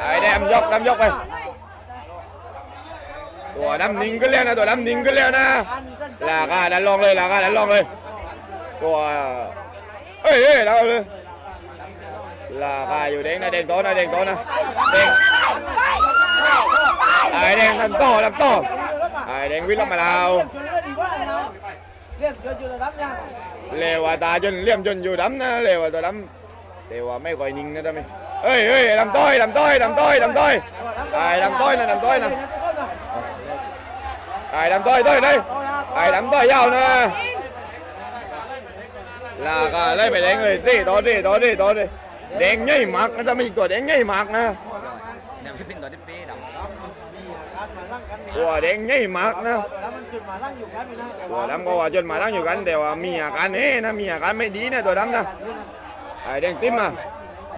ไอ้แดมยกดำยกไป ตัวดำนิ่งขึ้นแล้วนะตัวดำนิ่งขึ้นแล้วนะลากาดันลองเลยลากาดันลองเลยตัวเอ้ยเอ้ยแล้วเลยลากาอยู่เด้งนะเด้งโตนะเด้งโตนะเด้งไอ้แดงทำโตทำโตไอ้แดงวิ่งลงมาแล้วเรียกเกินอยู่ดับยังเลวว่าตาจนเลี่ยมจนอยู่ดำนะเลวว่าตัวดำแต่ว่าไม่ค่อยนิ่งนะท่านไหมเอ้ยเอ้ยดำต้อยดำต้อยดำต้อยดำต้อยไอ้ดำต้อยนะดำต้อยนะไอ้ดำต้อยต้อยเลยไอ้ดำต้อยยาวนะลากาเลยไปแดงเล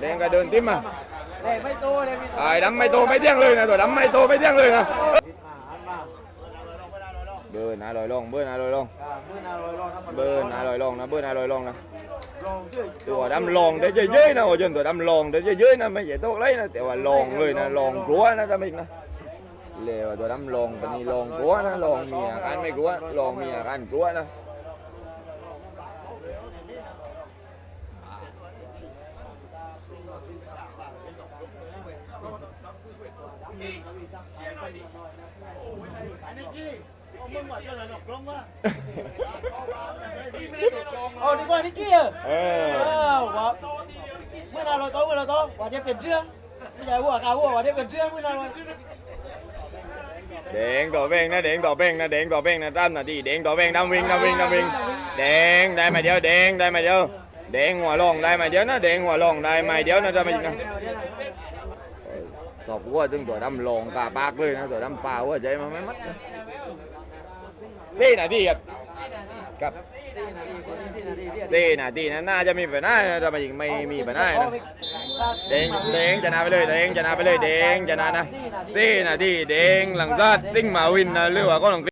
ยตีต่อตีต่อตีต่อตีแดงใหญ่มากนะท่านไหมตัวแดงใหญ่มากนะเนี่ยไม่เป็นตัวที่เป๊ะดำตัวแดงใหญ่มากนะแล้วมันจุดมาลั่งอยู่กันนะตัวดำก็ว่าจนมาตั้งอยู่กันแต่ว่ามีอาการเฮ้นะมีอาการไม่ดีนะตัวดำนะไอ้แดงติ้มมาแดงก็เดินติ้มมาเด็ไม่โตเลยมีไอ้ดำไม่โตไม่เที่ยงเลยนะตัวดำไม่โตไม่เที่ยงเลยนะเบิร์นนะลอยลงเบิร์นนะลอยลงมือนาลอยลองนะเบิร์นนะลอยลงนะเบิร์นนะลอยลงนะลองด้วยตัวดำลองได้เยอะๆนะโอ้จนตัวดำลองได้เยอะๆนะไม่ใช่โตกเลยนะแต่ว่าลองเลยนะลองกลัวนะทำอีกนะเลวตัวดำลองปนีลองกลัวนะลองมีอาการไม่กลัวลองมีอาการกลัวนะ โอ้ดีกว่านิกกี้เออเอเอออว่าเมื่อนาลอยโตเมื่อนาลอยโตว่าจะเป็นเรื่องไม่ใช่หัวกาหัวว่าจะเป็นเรื่องเมื่อนาลอยแดงต่อเบ่งนะแดงต่อเบ่งนะแดงต่อเบ่งนะตามนาทีแดงต่อเบ่งดำวิ่งดำวิ่งดำวิ่งแดงได้มาเดียวแดงได้มาเดียวแดงหัวลงได้มาเดียวนะแดงหัวลงได้มาเดียวนะจะไม่นะ ตอบว่าถึงตัวดำลงกาปากเลยนะตัวดำปลาว่าใจมันไม่มัดนะสี่นาทีครับครับสี่นาทีเรียกสี่นาทีนะน่าจะมีปัญหานะจะไม่ไม่มีปัญหานะเด้งเด้งชนะไปเลยเด้งชนะไปเลยเด้งชนะนะสี่นาทีเด้งหลังซาดซิ่งมาวินนะหรือว่าก็หลัง